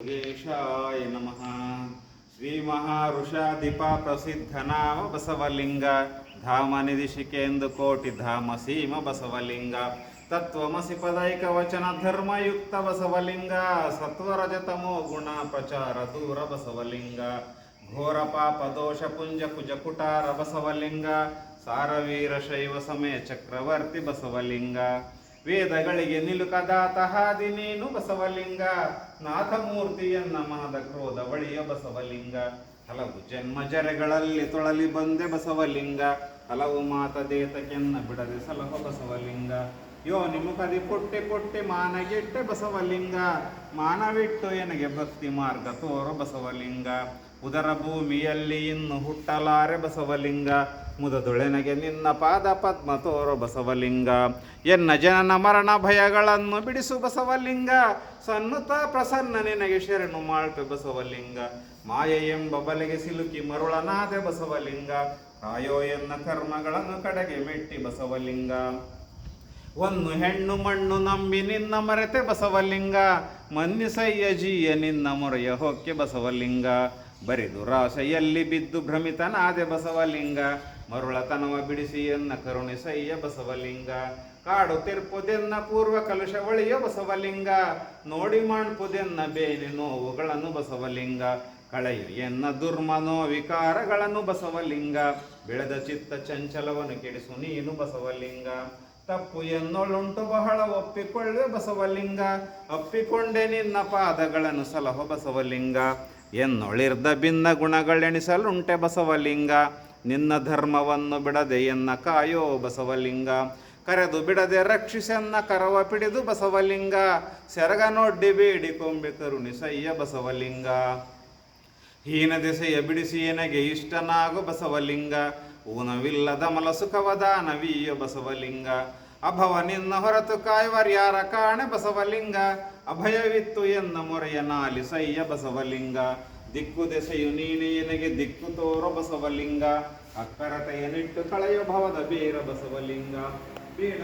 ಯೋಗೇಶಾಯ ನಮಃ ಶ್ರೀ ಮಹಾರುಷಾಧಿಪ ಪ್ರಸಿದ್ಧ ನಾಮ ಬಸವಲಿಂಗ ಧಾಮ ನಿಧಿಶಿಕೇಂದು ಕೋಟಿ ಧಾಮ ಸೀಮ ಬಸವಲಿಂಗ ತತ್ವಮಸಿ ಪದೈಕ ವಚನ ಧರ್ಮಯುಕ್ತ ಬಸವಲಿಂಗ ಸತ್ವರಜತಮೋ ಗುಣ ಪ್ರಚಾರ ದೂರ ಬಸವಲಿಂಗ ಘೋರ ಪಾಪ ದೋಷ ಪುಂಜ ಕುಜ ಕುಟಾರ ಬಸವಲಿಂಗ ಸಾರವೀರ ಶೈವ ಸಮಯ ಚಕ್ರವರ್ತಿ ಬಸವಲಿಂಗ ವೇದಗಳಿಗೆ ನಿಲುಕದಾತ ಹಾದಿ ನೀನು ಬಸವಲಿಂಗ. ನಾಥಮೂರ್ತಿಯನ್ನ ಮನದ ಕ್ರೋಧ ಬಳಿಯ ಬಸವಲಿಂಗ. ಹಲವು ಜನ್ಮ ಜರೆಗಳಲ್ಲಿ ತೊಳಲಿ ಬಂದೆ ಬಸವಲಿಂಗ. ಹಲವು ಮಾತದೇತಕೆನ್ನ ಬಿಡದೆ ಸಲಹ ಬಸವಲಿಂಗ. ಯೋ ನಿಮುಖದಿ ಪುಟ್ಟೆ ಪುಟ್ಟಿ ಮಾನಗಿಟ್ಟೆ ಬಸವಲಿಂಗ. ಮಾನವಿಟ್ಟು ಎನಗೆ ಭಕ್ತಿ ಮಾರ್ಗ ತೋರ ಬಸವಲಿಂಗ. ಉದರ ಭೂಮಿಯಲ್ಲಿ ಇನ್ನು ಹುಟ್ಟಲಾರೆ ಬಸವಲಿಂಗ. ಮುದದೊಳೆನಗೆ ನಿನ್ನ ಪಾದ ಪದ್ಮ ತೋರ ಬಸವಲಿಂಗ. ಎನ್ನ ಜನನ ಮರಣ ಭಯಗಳನ್ನು ಬಿಡಿಸು ಬಸವಲಿಂಗ. ಸನ್ನುತ ಪ್ರಸನ್ನ ನಿನಗೆ ಶರಣು ಮಾಳ್ಪೆ ಬಸವಲಿಂಗ. ಮಾಯ ಎಂಬ ಬಲೆಗೆ ಸಿಲುಕಿ ಮರುಳನಾದೆ ಬಸವಲಿಂಗ. ಕಾಯೋ ಎನ್ನ ಕರ್ಮಗಳನ್ನು ಕಡೆಗೆ ಮೆಟ್ಟಿ ಬಸವಲಿಂಗ. ಒಂದು ಹೆಣ್ಣು ಮಣ್ಣು ನಂಬಿ ನಿನ್ನ ಮರೆತೆ ಬಸವಲಿಂಗ. ಮನ್ನಿಸಯ್ಯ ಜೀಯ ನಿನ್ನ ಮೊರೆಯ ಹೊಕ್ಕೆ ಬಸವಲಿಂಗ. ಬರಿದು, ರಾಶೆಯಲ್ಲಿ ಬಿದ್ದು ಭ್ರಮಿತನಾದೆ ಬಸವಲಿಂಗ, ಮರುಳತನವ ಬಿಡಿಸಿ ಎನ್ನ ಕರುಣಿಸಯ್ಯ ಬಸವಲಿಂಗ. ಕಾಡು ತಿರ್ಪುದೆನ್ನ ಪೂರ್ವ ಕಲುಷ ಬಸವಲಿಂಗ. ನೋಡಿ ಮಾಡ್ಪುದೆನ್ನ ಬೇನೆ ನೋವುಗಳನ್ನು ಬಸವಲಿಂಗ. ಕಳೆಯು ಎನ್ನ ದುರ್ಮನೋ ವಿಕಾರಗಳನ್ನು ಬಸವಲಿಂಗ. ಬೆಳೆದ ಚಿತ್ತ ಚಂಚಲವನ್ನು ಕೆಡಿಸು ನೀನು ಬಸವಲಿಂಗ. ತಪ್ಪು ಎನ್ನೊಳುಂಟು ಬಹಳ ಒಪ್ಪಿಕೊಳ್ಳುವೆ ಬಸವಲಿಂಗ. ಅಪ್ಪಿಕೊಂಡೆ ನಿನ್ನ ಪಾದಗಳನ್ನು ಸಲಹೋ ಬಸವಲಿಂಗ. ಎನ್ನೊಳಿರ್ದ ಭಿನ್ನ ಗುಣಗಳೆಣಿಸಲುಂಟೆ ಬಸವಲಿಂಗ. ನಿನ್ನ ಧರ್ಮವನ್ನು ಬಿಡದೆ ಎನ್ನ ಕಾಯೋ ಬಸವಲಿಂಗ. ಕರೆದು ಬಿಡದೆ ರಕ್ಷಿಸೆನ್ನ ಕರವ ಪಿಡಿದು ಬಸವಲಿಂಗ. ಸೆರಗ ನೋಡ್ಡಿ ಬೇಡಿ ಕೊಂಬೆ ಕರುಣಿಸಯ್ಯ ಬಸವಲಿಂಗ. ಹೀನ ದೆಸೆಯ ಬಿಡಿಸಿ ಎನಗೆ ಇಷ್ಟನಾಗು ಬಸವಲಿಂಗ. ಊನವಿಲ್ಲದ ಮಲಸುಖವದ ಸುಖವದಾನವೀಯ ಬಸವಲಿಂಗ. ಅಭವ ನಿನ್ನ ಹೊರತು ಕಾಯ್ವರ್ಯಾರ ಕಾಣೆ ಬಸವಲಿಂಗ. ಅಭಯವಿತ್ತು ಎನ್ನ ಮೊರೆಯ ನಾಲಿಸಯ್ಯ ಬಸವಲಿಂಗ. ದಿಕ್ಕು ದೆಸೆಯು ನೀನೆ ಎನಗೆ ದಿಕ್ಕು ತೋರೋ ಬಸವಲಿಂಗ. ಅಕ್ಕರತೆಯನಿಟ್ಟು ಕಳೆಯ ಭವದ ಬೇರ ಬಸವಲಿಂಗ. ಬೇಡ